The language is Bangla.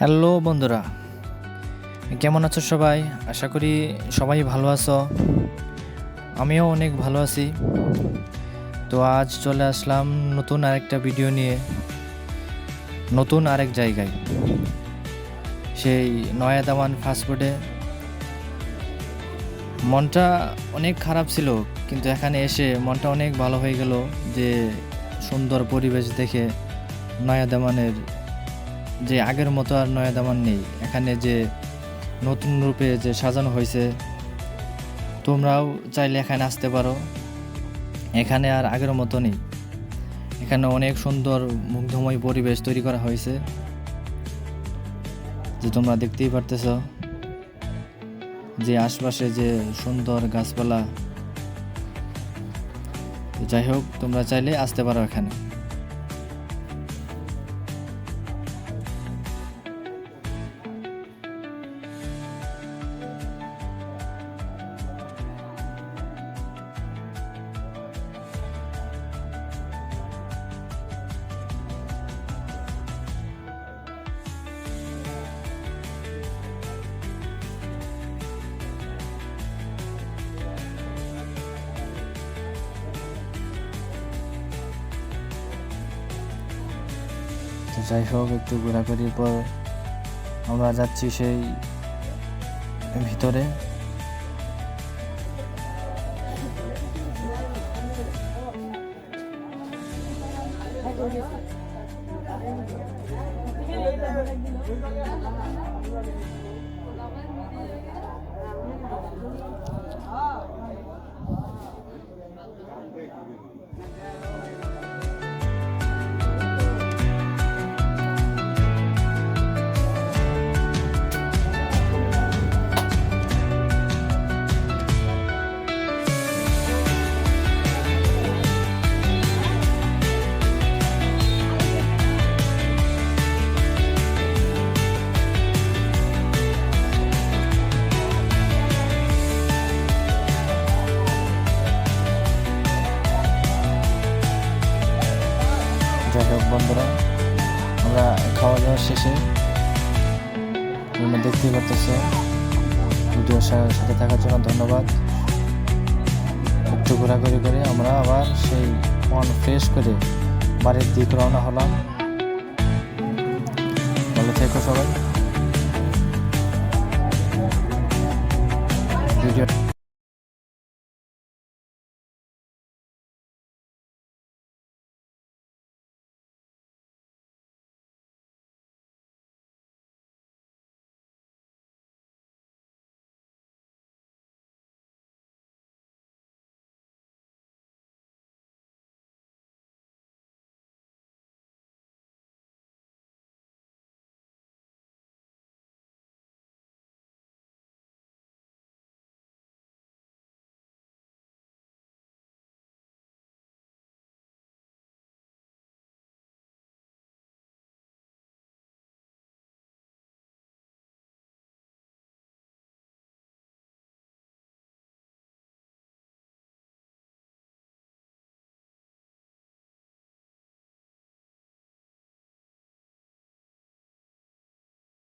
হ্যালো বন্ধুরা, কেমন আছো সবাই? আশা করি সবাই ভালো আছো। আমিও অনেক ভালো আছি। তো আজ চলে আসলাম নতুন আরেকটা ভিডিও নিয়ে। নতুন আরেক জায়গায়। সেই নয়া দামান ফাস্টফুডে মনটা অনেক খারাপ ছিল, কিন্তু এখানে এসে মনটা অনেক ভালো হয়ে গেল যে সুন্দর পরিবেশ দেখে নয়া দামানের যে আগের মতো আর নয়া দামান নেই। এখানে যে নতুন রূপে যে সাজানো হয়েছে, তোমরাও চাইলে এখানে আসতে পারো। এখানে আর আগের মতো নেই। এখানে অনেক সুন্দর মুগ্ধময় পরিবেশ তৈরি করা হয়েছে, যে তোমরা দেখতেই পারতেছ যে আশপাশে যে সুন্দর গাছপালা। যাই হোক, তোমরা চাইলে আসতে পারো এখানে। তো যাই হোক একটু ঘোরাঘুরির পর আমরা যাচ্ছি সেই ভিতরে। যাই হোক, বন্ধুরা, আমরা খাওয়া দাওয়া শেষে তোমরা দেখতেই পারতেছ ভিডিওর সাথে থাকার জন্য ধন্যবাদ। একটু ঘোরাঘুরি করে আমরা আবার সেই মন ফ্রেশ করে বাড়ির দিক রওনা হলাম। ভালো থেকো সবাই। ভিডিও